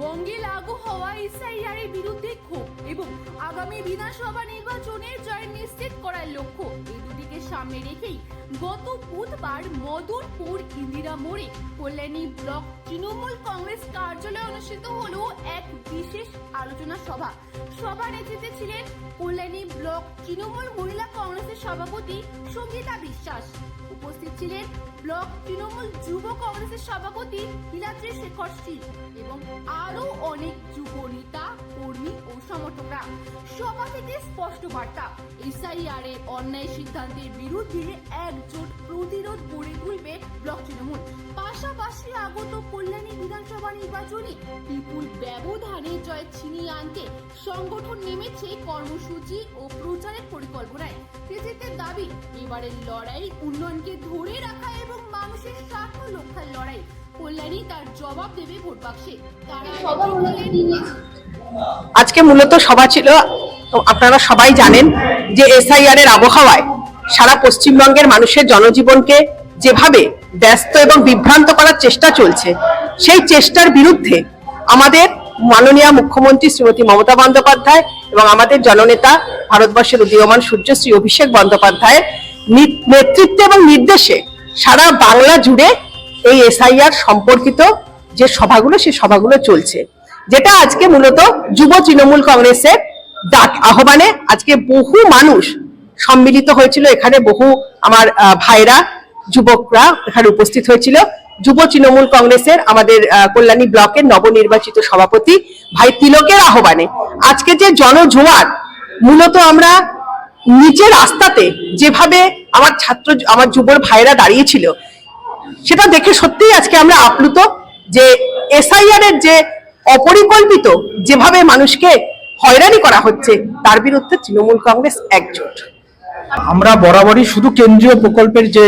বঙ্গে লাগু হওয়া এসআইআর এর বিরুদ্ধে ক্ষোভ এবং আগামী বিধানসভা নির্বাচনে জয় নিশ্চিত করার লক্ষ্য। এই দুটিকে সামনে রেখেই গত বুধবার মদনপুর ইন্দিরা মোড়ে কল্যাণী ব্লক তৃণমূল কংগ্রেস কার্যালয়ে অনুষ্ঠিত হল এক বিশেষ আলোচনা সভা। সভা নেতৃত্বে ছিলেন কল্যাণী ব্লক তৃণমূল মহিলা কংগ্রেসের সভাপতি সঙ্গীতা বিশ্বাস। উপস্থিত ছিলেন ব্লক তৃণমূল যুব কংগ্রেসের সভাপতি নীলাদ্রি শেখর সিং এবং আরও অনেক যুব নেতা, কর্মী ও সমর্থকরা। সভা থেকে স্পষ্ট বার্তা এসআইআর এর অন্যায় সিদ্ধান্তের বিরুদ্ধে একজোট প্রতিরোধ গড়ে তুলবে ব্লক তৃণমূল। পাশাপাশি আগত কল্যাণী বিধানসভা নির্বাচনে বিপুল ব্যবধানে জয় ছিনিয়ে আনতে সংগঠন নেমেছে কর্মসূচি ও প্রচারের পরিকল্পনায়। কৃতিত্বের দাবি, এবারের লড়াই উন্নয়নকে ধরে রাখা লড়াই। কল্যাণী তার জবাব দেবে ভোট বাক্সে। আজকে মূলত সভা ছিল আপনারা সবাই জানেন যে এসআইআর এর আবহাওয়ায় সারা পশ্চিমবঙ্গের মানুষের জনজীবনকে যেভাবে ব্যস্ত এবং বিভ্রান্ত করার চেষ্টা চলছে সেই চেষ্টার বিরুদ্ধে আমাদের মাননীয় মুখ্যমন্ত্রী শ্রীমতী মমতা বন্দ্যোপাধ্যায় এবং আমাদের জননেতা ভারতবর্ষের উদীয়মান সূর্য শ্রী অভিষেক বন্দ্যোপাধ্যায়ের নি- নেতৃত্বে এবং নির্দেশে সারা বাংলা জুড়ে এই এসআইআর সম্পর্কিত যে সভাগুলো, সেই সভাগুলো চলছে। যেটা আজকে মূলত যুব তৃণমূল কংগ্রেসের ডাক আহ্বানে আজকে বহু মানুষ সম্মিলিত হয়েছিল। এখানে বহু আমার ভাইরা, যুবকরা এখানে উপস্থিত হয়েছিল। যুব তৃণমূল কংগ্রেসের আমাদের কল্যাণী ব্লকের নবনির্বাচিত সভাপতি ভাই তিলকের আহ্বানে। আজকে যে জনজোয়ার, মূলত আমরা নিচের রাস্তাতে যেভাবে আমার ছাত্র, আমার যুবর ভাইরা দাঁড়িয়েছিল, সেটা দেখে সত্যিই আজকে আমরা আপ্লুত যে এসআইআর এর যে অপরিকল্পিত যেভাবে মানুষকে হয়রানি করা হচ্ছে, তার বিরুদ্ধে তৃণমূল কংগ্রেস একজোট। আমরা বরাবরই শুধু কেন্দ্রীয় প্রকল্পের যে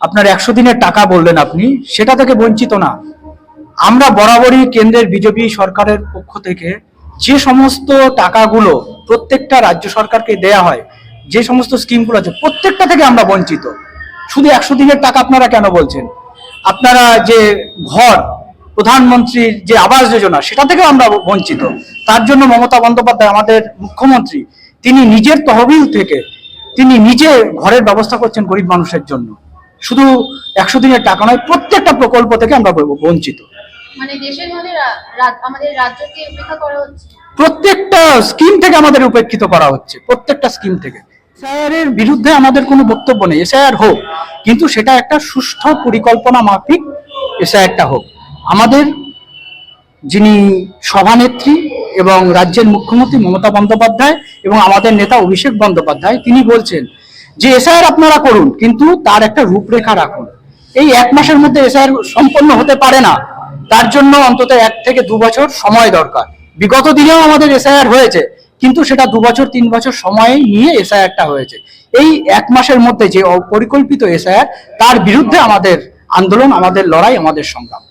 আপনার একশো দিনের টাকা বললেন আপনি, সেটা থেকে বঞ্চিত না। আমরা বরাবরই কেন্দ্রের বিজেপি সরকারের পক্ষ থেকে যে সমস্ত টাকাগুলো প্রত্যেকটা রাজ্য সরকারকে দেয়া হয়, যে সমস্ত স্কিমগুলো আছে, প্রত্যেকটা থেকে আমরা বঞ্চিত। শুধু একশো দিনের টাকা আপনারা কেন বলছেন? আপনারা যে ঘর, প্রধানমন্ত্রীর যে আবাস যোজনা, সেটা থেকেও আমরা বঞ্চিত। তার জন্য মমতা বন্দ্যোপাধ্যায়, আমাদের মুখ্যমন্ত্রী, তিনি নিজের তহবিল থেকে তিনি নিজে ঘরের ব্যবস্থা করছেন গরিব মানুষের জন্য। শুধু একশো দিনের টাকা নয়, প্রত্যেকটা প্রকল্প থেকে আমরা বঞ্চিত। মানে দেশের মধ্যে আমাদের রাজ্যকে উপেক্ষা করা হচ্ছে? প্রত্যেকটা স্কিম থেকে আমাদের উপেক্ষিত করা হচ্ছে, প্রত্যেকটা স্কিম থেকে। এসআইআর বিরুদ্ধে আমাদের কোনো বক্তব্য নেই এসআইআর হোক, কিন্তু সেটা একটা পরিকল্পনা মাফিক এসআইআরটা হোক। আমাদের যিনি সভানেত্রী এবং রাজ্যের মুখ্যমন্ত্রী মমতা বন্দ্যোপাধ্যায় এবং আমাদের নেতা অভিষেক বন্দ্যোপাধ্যায়, তিনি বলছেন যে এসআইআর আপনারা করুন, কিন্তু তার একটা রূপরেখা রাখুন। এই এক মাসের মধ্যে এসআইআর সম্পন্ন হতে পারে না। তার জন্য অন্তত এক থেকে দু বছর সময় দরকার। বিগত দিনেও আমাদের এসআইআর হয়েছে, কিন্তু সেটা দু বছর, তিন বছর সময় নিয়ে এসআইআরটা হয়েছে। এই এক মাসের মধ্যে যে অপরিকল্পিত এসআইআর, তার বিরুদ্ধে আমাদের আন্দোলন, আমাদের লড়াই, আমাদের সংগ্রাম?